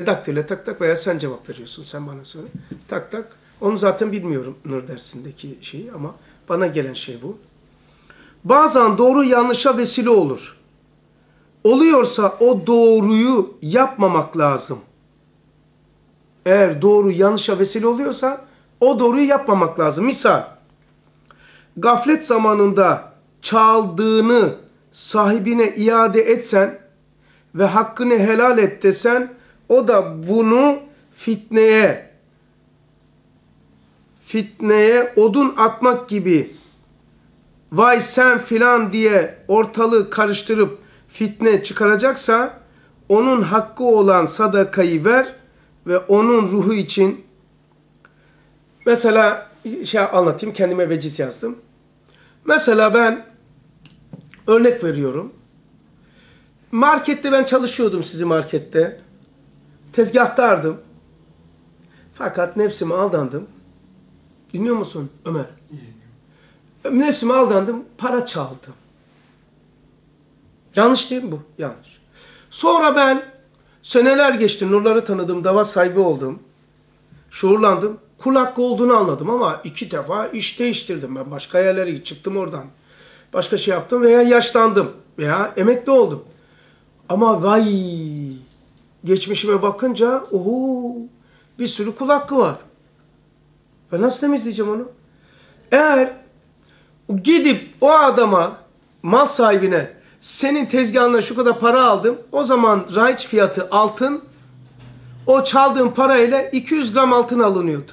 Daktile tak tak veya sen cevap veriyorsun sen bana söyle. Tak tak. Onu zaten bilmiyorum Nur dersindeki şeyi ama bana gelen şey bu. Bazen doğru yanlışa vesile olur. Oluyorsa o doğruyu yapmamak lazım. Eğer doğru yanlışa vesile oluyorsa o doğruyu yapmamak lazım. Misal gaflet zamanında çaldığını sahibine iade etsen ve hakkını helal et desen o da bunu fitneye fitneye odun atmak gibi vay sen filan diye ortalığı karıştırıp fitne çıkaracaksa onun hakkı olan sadakayı ver ve onun ruhu için mesela şey anlatayım kendime veciz yazdım. Mesela ben örnek veriyorum. Markette ben çalışıyordum sizi markette. Tezgahtardım. Fakat nefsime aldandım. Dinliyor musun Ömer? Nefsime aldandım, para çaldım. Yanlış değil mi bu? Yanlış. Sonra ben seneler geçti, nurları tanıdım, dava sahibi oldum. Şuurlandım. Kul hakkı olduğunu anladım ama iki defa iş değiştirdim ben. Başka yerlere çıktım oradan. Başka şey yaptım veya yaşlandım veya emekli oldum. Ama vay geçmişime bakınca oho bir sürü kul hakkı var. Ben nasıl temizleyeceğim onu? Eğer gidip o adama mal sahibine senin tezgahına şu kadar para aldım. O zaman raiç fiyatı altın o çaldığın parayla 200 gram altın alınıyordu.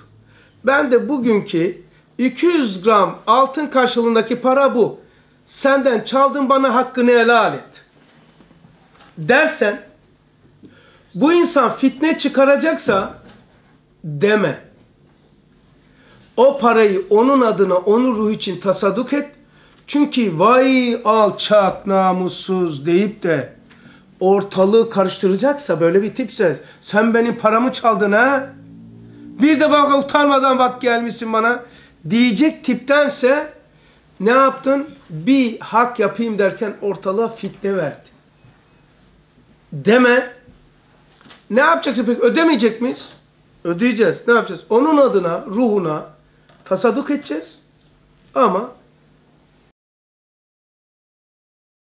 Ben de bugünkü 200 gram altın karşılığındaki para bu. Senden çaldın bana hakkını helal et. Dersen bu insan fitne çıkaracaksa deme. O parayı onun adına, onun ruhu için tasadduk et. Çünkü vay alçak namussuz deyip de ortalığı karıştıracaksa böyle bir tipse sen benim paramı çaldın ha? Bir de bak utanmadan bak gelmişsin bana diyecek tiptense ne yaptın? Bir hak yapayım derken ortalığa fitne verdi. Deme. Ne yapacaksın peki? Ödemeyecek miyiz? Ödeyeceğiz. Ne yapacağız? Onun adına, ruhuna tasadduk edeceğiz. Ama